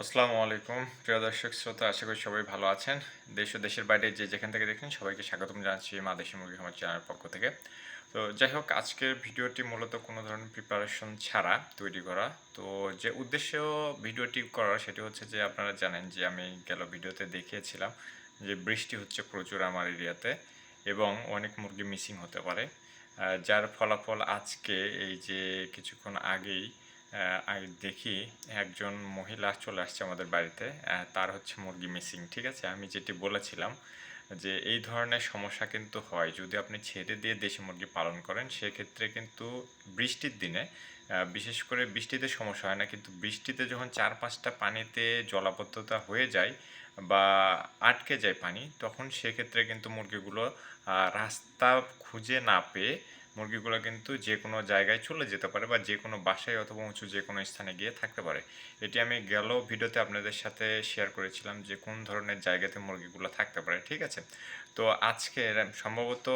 আসসালামু আলাইকুম, প্রিয় দর্শক শ্রোতা, আশা করি সবাই ভালো আছেন। দেশ ও দেশের বাইরে যে যেখান থেকে দেখেন সবাইকে স্বাগতম জানাচ্ছি মা দেশি মুরগি আমার চ্যানেলের পক্ষ থেকে। তো যাই হোক, আজকের ভিডিওটি মূলত কোনো ধরনের প্রিপারেশন ছাড়া তৈরি করা। তো যে উদ্দেশ্য ভিডিওটি করার সেটি হচ্ছে যে আপনারা জানেন যে আমি গেল ভিডিওতে দেখিয়েছিলাম যে বৃষ্টি হচ্ছে প্রচুর আমার এরিয়াতে এবং অনেক মুরগি মিসিং হতে পারে। যার ফলাফল আজকে এই যে কিছুক্ষণ আগেই আমি দেখি একজন মহিলা চলে আসছে আমাদের বাড়িতে তার হচ্ছে মুরগি মিসিং ঠিক আছে? আমি যেটি বলেছিলাম যে এই ধরনের সমস্যা কিন্তু হয়। যদি আপনি ছেড়ে দিয়ে দেশি মুরগি পালন করেন, সেক্ষেত্রে কিন্তু বৃষ্টির দিনে বিশেষ করে বৃষ্টিতে সমস্যা হয় না, কিন্তু বৃষ্টিতে যখন চার পাঁচটা পানিতে জলাবদ্ধতা হয়ে যায় বা আটকে যায় পানি, তখন সেক্ষেত্রে কিন্তু মুরগিগুলো রাস্তা খুঁজে না পেয়ে মুরগিগুলো কিন্তু যে কোনো জায়গায় চলে যেতে পারে বা যে কোনো বাসায় অথবা উঁচু যে কোনো স্থানে গিয়ে থাকতে পারে। এটি আমি গেল ভিডিওতে আপনাদের সাথে শেয়ার করেছিলাম যে কোন ধরনের জায়গাতে মুরগিগুলো থাকতে পারে, ঠিক আছে? তো আজকে সম্ভবত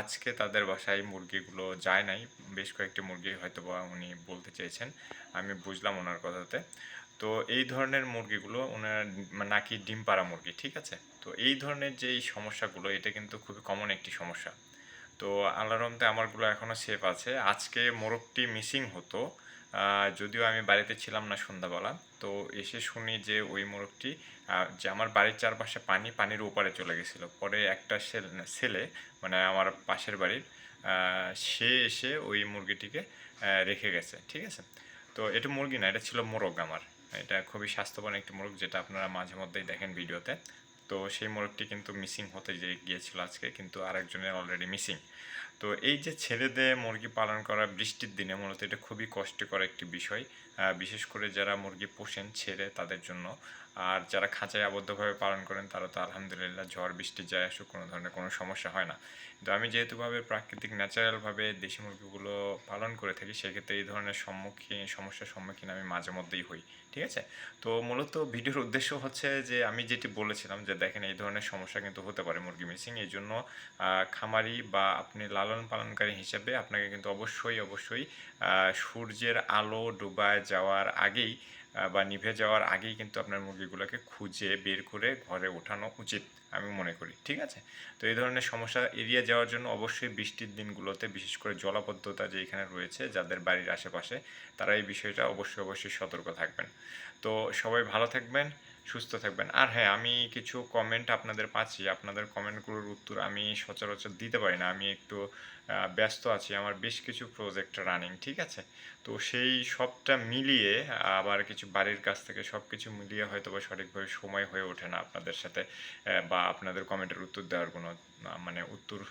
আজকে তাদের বাসায় মুরগিগুলো যায় নাই। বেশ কয়েকটি মুরগি হয়তো বা উনি বলতে চেয়েছেন, আমি বুঝলাম ওনার কথাতে। তো এই ধরনের মুরগিগুলো ওনার নাকি ডিম পাড়া মুরগি, ঠিক আছে? তো এই ধরনের যে এই সমস্যাগুলো, এটা কিন্তু খুবই কমন একটি সমস্যা। তো আল্লাহর রহমতে আমারগুলো এখনও সেফ আছে। আজকে মোরগটি মিসিং হতো। যদিও আমি বাড়িতে ছিলাম না সন্ধ্যাবেলা। তো এসে শুনি যে ওই মোরগটি যে আমার বাড়ির চারপাশে পানি, পানির ওপারে চলে গেছিল। পরে একটা ছেলে মানে আমার পাশের বাড়ির সে এসে ওই মুরগিটিকে রেখে গেছে। ঠিক আছে? তো এটা মুরগি না, এটা ছিল মোরগ আমার। এটা খুবই স্বাস্থ্যবান একটি মোরগ, যেটা আপনারা মাঝে মধ্যেই দেখেন ভিডিওতে। তো সেই মোরগটি কিন্তু মিসিং হতে গিয়েছিল আজকে কিন্তু আরেকজনের অলরেডি মিসিং তো এই যে ছেলেদের মুরগি পালন করা বৃষ্টির দিনে মূলত এটা খুবই কষ্টকর একটি বিষয় বিশেষ করে যারা মুরগি পোষেন ছেড়ে তাদের জন্য। আর যারা খাঁচায় আবদ্ধভাবে পালন করেন তারা তো আলহামদুলিল্লাহ ঝড় বৃষ্টি যায় আসুক, কোনো ধরনের কোনো সমস্যা হয় না। কিন্তু আমি যেহেতুভাবে প্রাকৃতিক, ন্যাচারালভাবে দেশি মুরগিগুলো পালন করে থাকি, সেক্ষেত্রে এই ধরনের সম্মুখীন, সমস্যার সম্মুখীন আমি মাঝে মধ্যেই হই, ঠিক আছে? তো মূলত ভিডিওর উদ্দেশ্য হচ্ছে যে আমি যেটি বলেছিলাম যে দেখেন এই ধরনের সমস্যা কিন্তু হতে পারে মুরগি মিসিং এই জন্য খামারি বা আপনি লালন পালনকারী হিসেবে আপনাকে কিন্তু অবশ্যই অবশ্যই সূর্যের আলো ডুবায় যাওয়ার আগেই বা নিভে যাওয়ার আগেই কিন্তু আপনার মুরগিগুলোকে খুঁজে বের করে ঘরে ওঠানো উচিত, আমি মনে করি, ঠিক আছে? তো এই ধরনের সমস্যা এড়িয়ে যাওয়ার জন্য অবশ্যই বৃষ্টির দিনগুলোতে, বিশেষ করে জলাবদ্ধতা যে এখানে রয়েছে, যাদের বাড়ির আশেপাশে, তারা এই বিষয়টা অবশ্যই অবশ্যই সতর্ক থাকবেন। তো সবাই ভালো থাকবেন সুস্থ থাকবেন। আর হ্যাঁ আমি কিছু কমেন্ট আপনাদের পাচ্ছি। আপনাদের কমেন্টগুলোর উত্তর আমি সচরাচর দিতে পারি না। আমি একটু ব্যস্ত আছি। আমার বেশ কিছু প্রজেক্ট রানিং ঠিক আছে? তো সেই সবটা মিলিয়ে, আবার কিছু বাড়ির কাছ থেকে সব কিছু মিলিয়ে হয়তো বা সঠিকভাবে সময় হয়ে ওঠে না আপনাদের সাথে বা আপনাদের কমেন্টের উত্তর দেওয়ার কোনো মানে উত্তর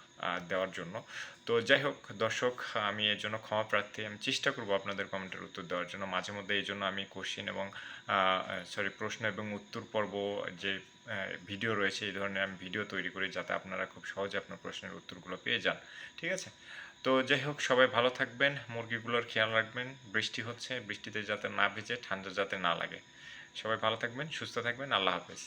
দেওয়ার জন্য। তো যাই হোক, দর্শক, আমি এর জন্য ক্ষমা প্রার্থী, আমি চেষ্টা করব আপনাদের কমেন্টের উত্তর দেওয়ার জন্য। মাঝে মধ্যে এই জন্য আমি কোশ্চিন এবং সরি প্রশ্ন এবং উত্তর পর্ব যে ভিডিও রয়েছে, এই ধরনের আমি ভিডিও তৈরি করি যাতে আপনারা খুব সহজে আপনার প্রশ্নের উত্তরগুলো পেয়ে যান। ঠিক আছে? তো যাই হোক, সবাই ভালো থাকবেন, মুরগিগুলোর খেয়াল রাখবেন, বৃষ্টি হচ্ছে, বৃষ্টিতে যাতে না ভিজে, ঠান্ডা যাতে না লাগে। সবাই ভালো থাকবেন, সুস্থ থাকবেন, আল্লাহ হাফেজ।